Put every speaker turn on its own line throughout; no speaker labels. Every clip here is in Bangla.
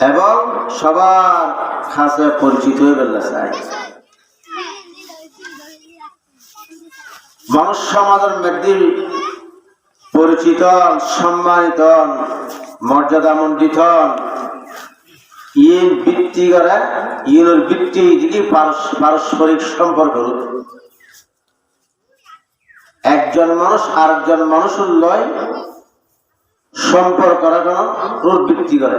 এবং সবার কাছে পরিচিত হয়ে গেলে চাই মানুষ সমাজের মধ্যে পরিচিত, সম্মানিত, মর্যাদা মণ্ডিত ইন বৃত্তি করে ইনের বৃত্তি দিকে পারস্পরিক সম্পর্ক একজন মানুষ আরেকজন মানুষের লয় সম্পর্ক রাখানো ওর বৃত্তি করে।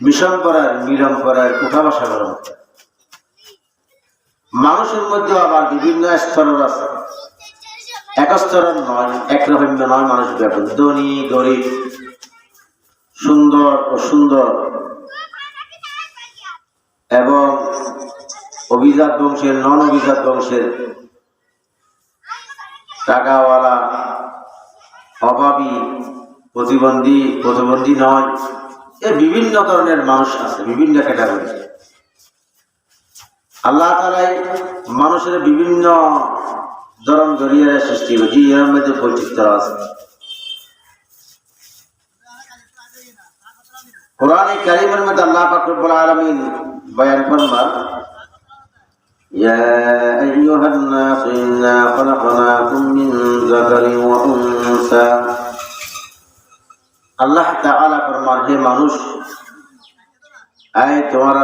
মিশন করার মিলন করার, উঠা বসা করার মানুষের মধ্যে আবার বিভিন্ন স্তরের আছে। এক স্তরের নয় একরকম নয় মানুষ ব্যাপক। ধনী, গরিব, সুন্দর ও সুন্দর এবং অভিজাত বংশের নন অভিজাত বংশের টাকাওয়ালা, অভাবী, প্রতিবন্ধী প্রতিবন্ধী নয়। এ বিভিন্ন ধরনের মানুষ আছে বিভিন্ন ক্যাটাগরি আল্লাহ তালাই মানুষের বিভিন্ন ধরন জড়িয়ে সৃষ্টি হয়েছে এর মধ্যে বৈচিত্র্য আছে কোরআন কারিমের মধ্যে আল্লাহ ফাকরুল আলমিন বয়ান ফরমান يا أيها الناس إنا خلقناكم من ذكر وأنثى আল্লাহ তাআলা ফরমান হে মানুষ আয় তোমার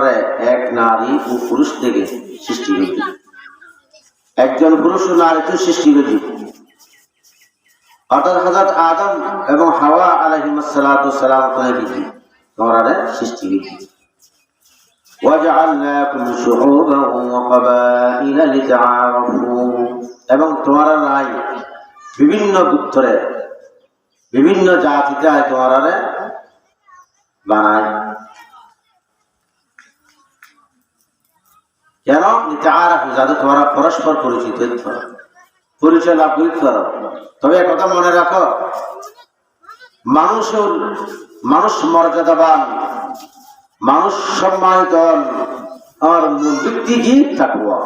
এক নারী ও পুরুষ থেকে সৃষ্টি হয়েছে একজন পুরুষ ও নারীকে সৃষ্টি হয়েছে অর্থাৎ হজরত আদম এবং হাওয়া আলহিমাসালাম দিয়েছি তোমার সৃষ্টি হয়েছে وجعلناكم شعوبا وقبائل لتعارفوا এবং তোমার রায় বিভিন্ন গুত্তরে বিভিন্ন জাতিতে তোমার বানায় কেন? যাতে তোমরা পরস্পর পরিচিত পরিচয় লাভ করতে তবে কথা মনে রাখো, মানুষের মানুষ মর্যাদাবান, মানুষ সম্মানিত, আর ব্যক্তি কি? তাকুয়া